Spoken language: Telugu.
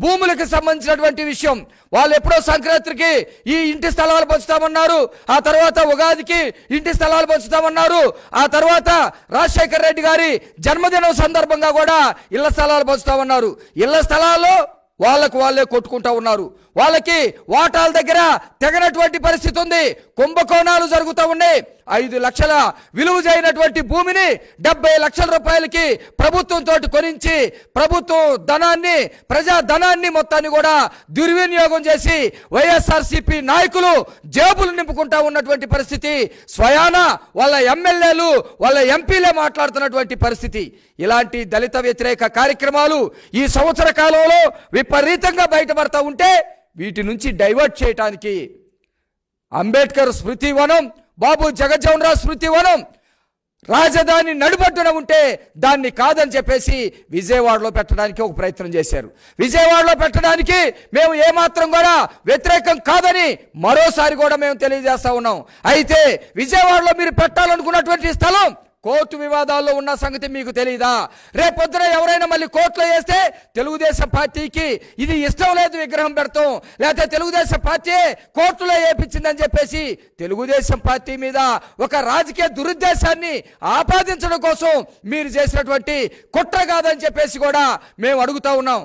భూములకు సంబంధించినటువంటి విషయం. వాళ్ళు ఎప్పుడో సంక్రాంతికి ఈ ఇంటి స్థలాలు పంచుతామన్నారు. ఆ తర్వాత ఉగాదికి ఇంటి స్థలాలు పంచుతామన్నారు. ఆ తర్వాత రాజశేఖర రెడ్డి గారి జన్మదినం సందర్భంగా కూడా ఇళ్ళ స్థలాలు పంచుతామన్నారు. ఇళ్ళ స్థలాల్లో వాళ్ళకు వాళ్ళే కొట్టుకుంటా ఉన్నారు. వాళ్ళకి వాటాల దగ్గర తెగనటువంటి పరిస్థితి ఉంది. కుంభకోణాలు జరుగుతూ ఉన్నాయి. ఐదు లక్షల విలువ చేయనటువంటి భూమిని డెబ్బై లక్షల రూపాయలకి ప్రభుత్వంతో కొనించి ప్రభుత్వం ధనాన్ని ప్రజా ధనాన్ని మొత్తాన్ని కూడా దుర్వినియోగం చేసి వైఎస్ఆర్సీపీ నాయకులు జేబులు నింపుకుంటా ఉన్నటువంటి పరిస్థితి స్వయాన వాళ్ళ ఎమ్మెల్యేలు వాళ్ళ ఎంపీలే మాట్లాడుతున్నటువంటి పరిస్థితి. ఇలాంటి దళిత వ్యతిరేక కార్యక్రమాలు ఈ సంవత్సర కాలంలో విపరీతంగా బయటపడతా ఉంటే వీటి నుంచి డైవర్ట్ చేయటానికి అంబేద్కర్ స్మృతి వనం బాబు జగజ్జవనరావు స్మృతివనం స్మృతి వనం. రాజధాని నడుబడ్డున ఉంటే దాన్ని కాదని చెప్పేసి విజయవాడలో పెట్టడానికి ఒక ప్రయత్నం చేశారు. విజయవాడలో పెట్టడానికి మేము ఏమాత్రం కూడా వ్యతిరేకం కాదని మరోసారి కూడా మేము తెలియజేస్తా ఉన్నాం. అయితే విజయవాడలో మీరు పెట్టాలనుకున్నటువంటి స్థలం కోర్టు వివాదాల్లో ఉన్న సంగతి మీకు తెలియదా రేపొద్దున ఎవరైనా మళ్ళీ కోర్టులో వేస్తే తెలుగుదేశం పార్టీకి ఇది ఇష్టం లేదు విగ్రహం పెడతాం. లేకపోతే తెలుగుదేశం పార్టీ కోర్టులో వేపించిందని చెప్పేసి తెలుగుదేశం పార్టీ మీద ఒక రాజకీయ దురుద్దేశాన్ని ఆపాదించడం కోసం మీరు చేసినటువంటి కుట్ర కాదని చెప్పేసి కూడా మేము అడుగుతా ఉన్నాం.